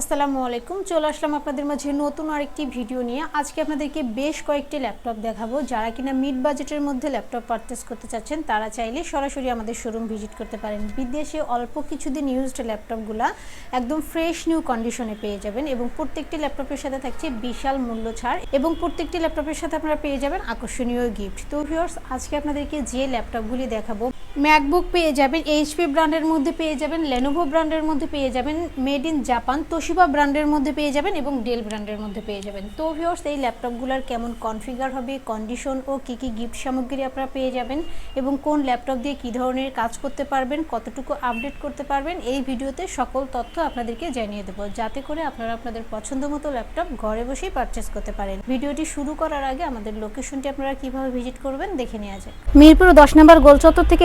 আসসালামু আলাইকুম, চলে আসলাম আপনাদের মাঝে নতুন আরেকটি ভিডিও নিয়ে। আজকে আপনাদেরকে বেশ কয়েকটি ল্যাপটপ দেখাবো। যারা কিনা মিড বাজেটের মধ্যে ল্যাপটপ পারচেস করতে চাচ্ছেন, তারা চাইলে সরাসরি আমাদের শোরুম ভিজিট করতে পারেন। বিদেশে অল্প কিছুদিন ইউজড ল্যাপটপগুলো একদম ফ্রেশ নিউ কন্ডিশনে পেয়ে যাবেন এবং প্রত্যেকটি ল্যাপটপের সাথে থাকছে বিশাল মূল্য ছাড় এবং প্রত্যেকটি ল্যাপটপের সাথে আপনারা পেয়ে যাবেন আকর্ষণীয় গিফট তো ভিউয়ার্স আজকে আপনাদেরকে যে ল্যাপটপগুলি দেখাবো ম্যাকবুক পেয়ে যাবেন, এইচপি ব্র্যান্ডের মধ্যে পেয়ে যাবেন লেনোভো ব্র্যান্ডের মধ্যে পেয়ে যাবেন মেড ইন জাপান তোশিবা ব্র্যান্ডের মধ্যে পেয়ে যাবেন এবং ডেল ব্র্যান্ডের মধ্যে পেয়ে যাবেন। তো ভিউয়ার্স এই ল্যাপটপগুলোর কেমন কনফিগার হবে কন্ডিশন ও কী কী গিফট সামগ্রী আপনারা পেয়ে যাবেন এবং কোন ল্যাপটপ দিয়ে কী ধরনের কাজ করতে পারবেন, কতটুকু আপডেট করতে পারবেন, এই ভিডিওতে সকল তথ্য আপনাদেরকে জানিয়ে দেবো। যাতে করে আপনারা আপনাদের পছন্দ মতো ল্যাপটপ ঘরে বসেই পারচেস করতে পারেন। ভিডিওটি শুরু করার আগে আমাদের লোকেশনটি আপনারা কীভাবে ভিজিট করবেন, দেখে নেওয়া যায় মিরপুর দশ নম্বর গোলচত্বর থেকে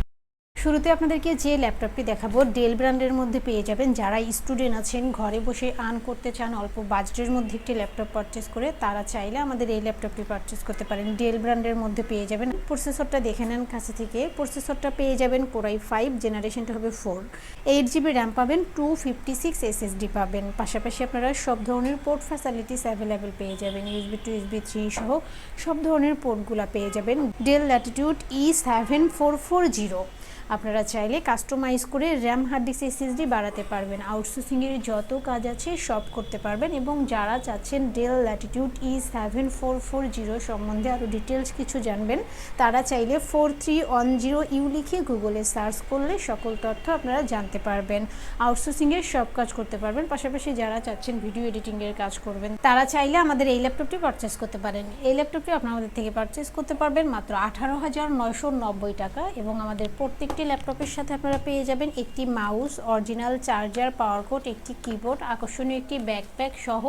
শুরুতে আপনাদেরকে যে ল্যাপটপটি দেখাবো ডেল ব্র্যান্ডের মধ্যে পেয়ে যাবেন। যারা স্টুডেন্ট আছেন, ঘরে বসে আর্ন করতে চান, অল্প বাজেটের মধ্যে একটি ল্যাপটপ পারচেস করে, তারা চাইলে আমাদের এই ল্যাপটপটি পারচেস করতে পারেন। ডেল ব্র্যান্ডের মধ্যে পেয়ে যাবেন। প্রসেসরটা দেখে নেন কাছে থেকে। প্রসেসরটা পেয়ে যাবেন কোরাই ফাইভ জেনারেশনটা হবে ফোর এইট জিবি র্যাম পাবেন টু ফিফটি সিক্স এসএসডি পাবেন। পাশাপাশি আপনারা সব ধরনের পোর্ট ফ্যাসিলিটিস অ্যাভেলেবেল পেয়ে যাবেন। ইউএসবি টু ইউএসবি থ্রি সহ সব ধরনের পোর্টগুলো পেয়ে যাবেন। Dell Latitude E seven four four zero আপনারা চাইলে কাস্টমাইজ করে র্যাম হার্ড ডিস্ক এসএসডি বাড়াতে পারবেন। আউটসোর্সিংয়ের যত কাজ আছে সব করতে পারবেন এবং যারা চাচ্ছেন Dell Latitude E seven four four zero সম্বন্ধে আরও ডিটেলস কিছু জানবেন, তারা চাইলে four three one zero U লিখে গুগলে সার্চ করলে সকল তথ্য আপনারা জানতে পারবেন। আউটসোর্সিংয়ের সব কাজ করতে পারবেন, পাশাপাশি যারা চাচ্ছেন ভিডিও এডিটিংয়ের কাজ করবেন, তারা চাইলে আমাদের এই ল্যাপটপটি পারচেস করতে পারেন। এই ল্যাপটপটি আপনারা আমাদের থেকে পারচেস করতে পারবেন মাত্র আঠারো হাজার নয়শো নব্বই টাকা এবং আমাদের প্রত্যেকটি ল্যাপটপের সাথে আপনারা পেয়ে যাবেন একটি mouse, original charger, power cord, একটি কিবোর্ড, আকর্ষণীয় একটি ব্যাকপ্যাক সহ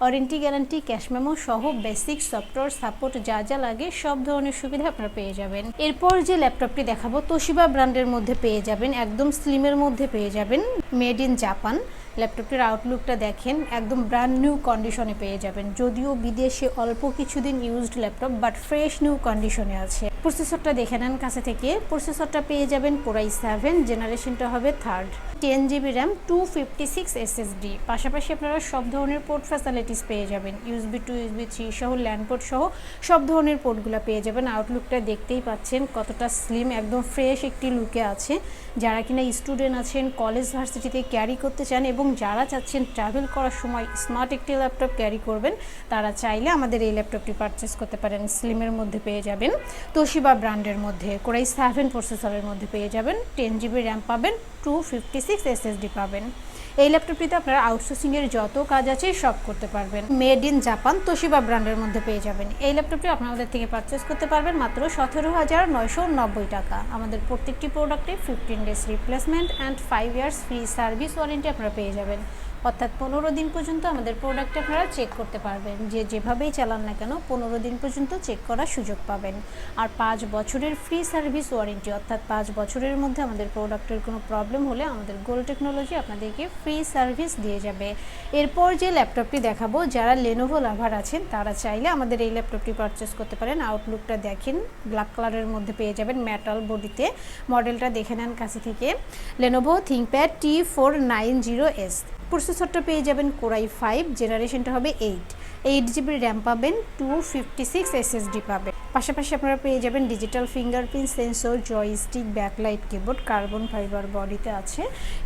ওয়ারেন্টি গ্যারান্টি, ক্যাশ মেমো সহ বেসিক সফটওয়্যার সাপোর্ট যা যা লাগে সব ধরনের সুবিধা আপনারা পেয়ে যাবেন। এরপর যে ল্যাপটপটি দেখাবো, তোশিবা ব্র্যান্ডের মধ্যে পেয়ে যাবেন, একদম স্লিমের মধ্যে পেয়ে যাবেন, মেড ইন জাপান। ল্যাপটপটির আউটলুকটা দেখেন, একদম ব্র্যান্ড নিউ কন্ডিশনে পেয়ে যাবেন। যদিও বিদেশে অল্প কিছুদিন used laptop, but fresh new কন্ডিশনে আছে। প্রসেসরটা দেখে নেন কাছে থেকে। প্রসেসরটা পেয়ে যাবেন কোরাই সেভেন জেনারেশনটা হবে third ten GB RAM two fifty six SSD পাশাপাশি আপনারা সব ধরনের পোর্ট ফ্যাসিলিটিস পেয়ে যাবেন। ইউএসবি টু ইউএসবি থ্রি সহ ল্যান্ড পোর্ট সহ সব ধরনের পোর্টগুলো পেয়ে যাবেন। আউটলুকটা দেখতেই পাচ্ছেন কতটা স্লিম একদম ফ্রেশ একটি লুকে আছে। যারা কিনা স্টুডেন্ট আছেন কলেজ ভার্সিটিতে ক্যারি করতে চান এবং যারা চাচ্ছেন ট্রাভেল করার সময় স্মার্ট একটি ল্যাপটপ ক্যারি করবেন, তারা চাইলে আমাদের এই ল্যাপটপটি পারচেস করতে পারেন। স্লিমের মধ্যে পেয়ে যাবেন। তোশিবা ব্র্যান্ডের মধ্যে কোরাই সেভেন প্রসেসরের মধ্যে পেয়ে যাবেন। টেন জিবি র্যাম পাবেন টু ফিফটি সিক্স এসএসডি পাবেন। এই ল্যাপটপটিতে আপনারা আউটসোর্সিংয়ের যত কাজ আছে সব করতে পারবেন। মেড ইন জাপান তোশিবা ব্র্যান্ডের মধ্যে পেয়ে যাবেন। এই ল্যাপটপটি আপনাদের থেকে পারচেস করতে পারবেন মাত্র সতেরো হাজার নয়শো নব্বই টাকা। আমাদের প্রত্যেকটি প্রোডাক্টে fifteen days replacement and five years free service warranty আপনারা পেয়ে যাবেন। অর্থাৎ পনেরো দিন পর্যন্ত আমাদের প্রোডাক্ট আপনারা চেক করতে পারবেন। যে যেভাবেই চালান না কেন, পনেরো দিন পর্যন্ত চেক করার সুযোগ পাবেন। আর পাঁচ বছরের ফ্রি সার্ভিস ওয়ারেন্টি অর্থাৎ পাঁচ বছরের মধ্যে আমাদের প্রোডাক্টের কোনো প্রবলেম হলে আমাদের গোল টেকনোলজি আপনাদেরকে ফ্রি সার্ভিস দিয়ে যাবে। এরপর যে ল্যাপটপটি দেখাবো, যারা লেনোভো লাভার আছেন, তারা চাইলে আমাদের এই ল্যাপটপটি পারচেস করতে পারেন। আউটলুকটা দেখেন ব্ল্যাক কালারের মধ্যে পেয়ে যাবেন মেটাল বডিতে মডেলটা দেখে নেন কাছে থেকে। Lenovo ThinkPad T four nine zero S প্রসেসরটা পেয়ে যাবেন কোরাই ফাইভ, জেনারেশনটা হবে এইট। এইট জিবি র্যাম পাবেন টু ফিফটি সিক্স এসএসডি পাবেন। পাশাপাশি আপনারা পেয়ে যাবেন digital fingerprint sensor joystick backlight keyboard carbon fibre বডিতে আছে।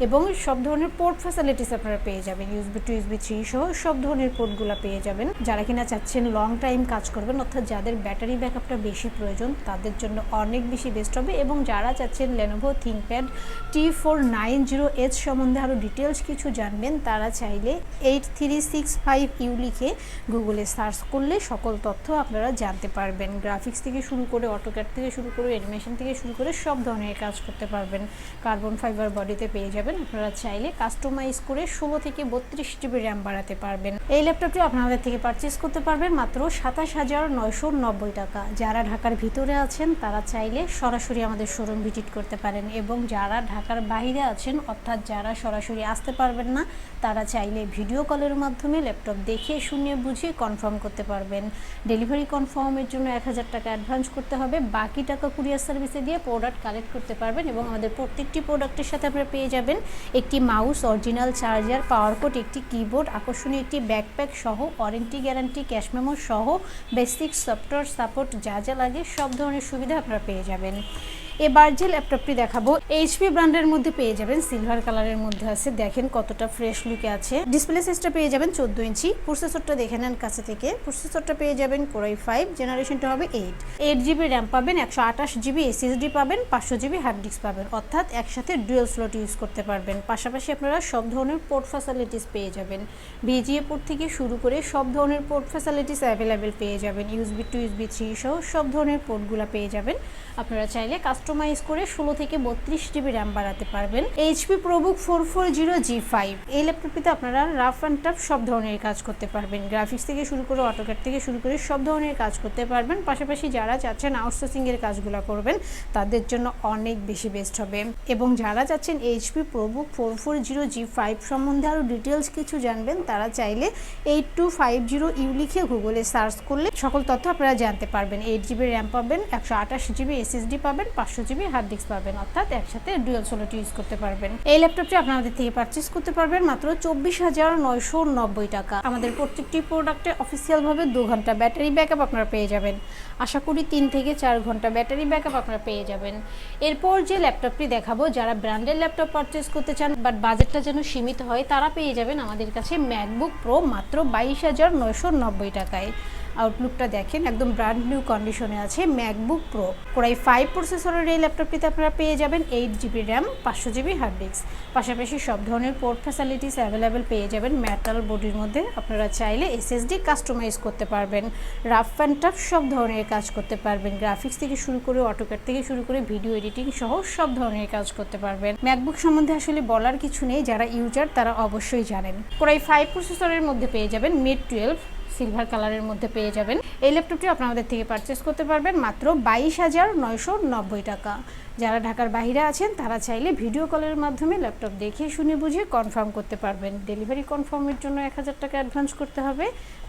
এবং সব ধরনের পোর্ট ফ্যাসিলিটিস আপনারা পেয়ে যাবেন। ইউএসবি টু ইউএসবি থ্রি সহ সব ধরনের পোর্টগুলো পেয়ে যাবেন। যারা কিনা চাচ্ছেন লং টাইম কাজ করবেন, অর্থাৎ যাদের ব্যাটারি ব্যাকআপটা বেশি প্রয়োজন, তাদের জন্য অনেক বেশি বেস্ট হবে। এবং যারা চাচ্ছেন Lenovo ThinkPad T four nine zero H সম্বন্ধে আরও ডিটেলস কিছু জানবেন, তারা চাইলে eight three six five U লিখে গুগলে সার্চ করলে সকল তথ্য আপনারা জানতে পারবেন। গ্রাফিক গ্রাফিক্স থেকে শুরু করে অটোক্যাট থেকে শুরু করে অ্যানিমেশন থেকে শুরু করে সব ধরনের কাজ করতে পারবেন। কার্বন ফাইবার বডিতে পেয়ে যাবেন। আপনারা চাইলে কাস্টমাইজ করে ষোলো থেকে বত্রিশ জিবি র্যাম বাড়াতে পারবেন। এই ল্যাপটপটি আপনাদের থেকে পারচেস করতে পারবেন মাত্র সাতাশ হাজার নয়শো নব্বই টাকা। যারা ঢাকার ভিতরে আছেন, তারা চাইলে সরাসরি আমাদের শোরুম ভিজিট করতে পারেন এবং যারা ঢাকার বাইরে আছেন, অর্থাৎ যারা সরাসরি আসতে পারবেন না, তারা চাইলে ভিডিও কলের মাধ্যমে ল্যাপটপ দেখে, শুনে, বুঝে কনফার্ম করতে পারবেন। ডেলিভারি কনফার্মের জন্য এক হাজার টাকা অ্যাডভান্স করতে হবে। বাকি টাকা কুরিয়ার সার্ভিসে দিয়ে প্রোডাক্ট কালেক্ট করতে পারবেন এবং আমাদের প্রত্যেকটি প্রোডাক্টের সাথে আপনারা পেয়ে যাবেন একটি mouse original charger power cord একটি কিবোর্ড আকর্ষণীয় একটি ব্যাকপ্যাক সহ ওয়ারেন্টি গ্যারান্টি ক্যাশ মেমো সহ বেসিক সফটওয়্যার সাপোর্ট যা যা লাগে সব ধরনের সুবিধা আপনারা পেয়ে যাবেন। এবার যে ল্যাপটপটি দেখাবো এইচপি ব্র্যান্ডের মধ্যে পেয়ে যাবেন সিলভার কালারের মধ্যে আছে। দেখেন কতটা ফ্রেশ লুকে আছে। ডিসপ্লে সাইজটা পেয়ে যাবেন চোদ্দ ইঞ্চি। প্রসেসরটা দেখে নেন কাছে থেকে। প্রসেসরটা পেয়ে যাবেন কোরাই ফাইভ জেনারেশনটা হবে এইট এইট জিবি র্যাম পাবেন, একশো আঠাশ জিবি এসএসডি পাবেন, পাঁচশো জিবি হার্ড ডিস্ক পাবেন। অর্থাৎ একসাথে ডুয়েল স্লট ইউজ করতে পারবেন। পাশাপাশি আপনারা সব ধরনের পোর্ট ফ্যাসিলিটিস পেয়ে যাবেন। ভিজিএ পোর্ট থেকে শুরু করে সব ধরনের পোর্ট ফ্যাসিলিটিস অ্যাভেলেবেল পেয়ে যাবেন। ইউসবি টু ইউসবি থ্রি সহ সব ধরনের পোর্টগুলো পেয়ে যাবেন। আপনারা চাইলে কাস্টমাইজ করে ষোলো থেকে বত্রিশ জিবি র্যাম বাড়াতে পারবেন। HP ProBook four four zero G five এই ল্যাপটপটিতে আপনারা রাফ অ্যান্ড টাফ সব ধরনের কাজ করতে পারবেন। গ্রাফিক্স থেকে শুরু করে অটোক্যাট থেকে শুরু করে সব ধরনের কাজ করতে পারবেন। পাশাপাশি যারা চাচ্ছেন আউটসোর্সিংয়ের কাজগুলো করবেন, তাদের জন্য অনেক বেশি বেস্ট হবে। এবং যারা চাচ্ছেন HP ProBook four four zero G five সম্বন্ধে আরও ডিটেলস কিছু জানবেন, তারা চাইলে eight two five zero U লিখে গুগলে সার্চ করলে সকল তথ্য আপনারা জানতে পারবেন। এইট জিবি র্যাম পাবেন, একশো আঠাশ জিবি এসএসডি পাবেন, পাঁচশো জিবি হার্ড ডিস্ক পাবেন, অর্থাৎ একসাথে ডুয়েল সোলোট ইউজ করতে পারবেন। এই ল্যাপটপটি আপনাদের থেকে পারচেস করতে পারবেন মাত্র চব্বিশ হাজার নয়শো নব্বই টাকা। আমাদের প্রত্যেকটি প্রোডাক্টে অফিসিয়ালভাবে দু ঘণ্টা ব্যাটারি ব্যাকআপ আপনারা পেয়ে যাবেন। আশা করি তিন থেকে চার ঘণ্টা ব্যাটারি ব্যাকআপ আপনারা পেয়ে যাবেন। এরপর যে ল্যাপটপটি দেখাবো, যারা ব্র্যান্ডের ল্যাপটপ পারচেস করতে চান বাট বাজেটটা যেন সীমিত হয়, তারা পেয়ে যাবেন আমাদের কাছে ম্যাকবুক প্রো মাত্র বাইশ হাজার নয়শো নব্বই টাকায়। আউটলুকটা দেখেন, একদম ব্র্যান্ড নিউ কন্ডিশনে আছে ম্যাকবুক প্রো কোরাই ফাইভ প্রসেসরের এই ল্যাপটপটিতে আপনারা পেয়ে যাবেন এইট জিবি র্যাম পাঁচশো জিবি হার্ড ডিস্ক পাশাপাশি সব ধরনের পোর্ট ফ্যাসিলিটিস অ্যাভেলেবেল পেয়ে যাবেন মেটাল বডির মধ্যে। আপনারা চাইলে এসএসডি কাস্টমাইজ করতে পারবেন রাফ অ্যান্ড টাফ সব ধরনের কাজ করতে পারবেন। গ্রাফিক্স থেকে শুরু করে অটোক্যাট থেকে শুরু করে ভিডিও এডিটিং সহ সব ধরনের কাজ করতে পারবেন। ম্যাকবুক সম্বন্ধে আসলে বলার কিছু নেই, যারা ইউজার তারা অবশ্যই জানেন। কোরাই ফাইভ প্রসেসরের মধ্যে পেয়ে যাবেন মিড টুয়েলভ সিলভার কালারের মধ্যে পেয়ে যাবেন। এই ল্যাপটপটি আপনাদের থেকে পারচেস করতে পারবেন মাত্র বাইশ হাজার নয়শো নব্বই টাকা। যারা ঢাকার বাইরে আছেন, তারা চাইলে ভিডিও কলের মাধ্যমে ল্যাপটপ দেখে শুনে বুঝে কনফার্ম করতে পারবেন। ডেলিভারি কনফার্মের জন্য এক হাজার টাকা অ্যাডভান্স করতে হবে।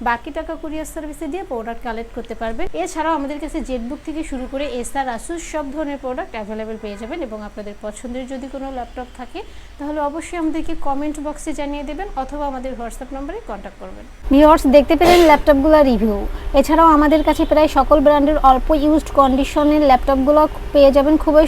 বাকি টাকা কুরিয়ার সার্ভিসে দিয়ে প্রোডাক্ট কালেক্ট করতে পারবেন। এছাড়াও আমাদের কাছে জেটবুক থেকে শুরু করে এসআর আসুস সব ধরনের প্রোডাক্ট অ্যাভেলেবেল পেয়ে যাবেন এবং আপনাদের পছন্দের যদি কোনো ল্যাপটপ থাকে, তাহলে অবশ্যই আমাদেরকে কমেন্ট বক্সে জানিয়ে দেবেন অথবা আমাদের হোয়াটসঅ্যাপ নম্বরে কন্ট্যাক্ট করবেন। ভিউয়ার্স, দেখতে পেলেন ল্যাপটপগুলো রিভিউ এছাড়াও আমাদের কাছে প্রায় সকল ব্র্যান্ডের অল্প ইউজড কন্ডিশনের ল্যাপটপগুলো পেয়ে যাবেন। খুবই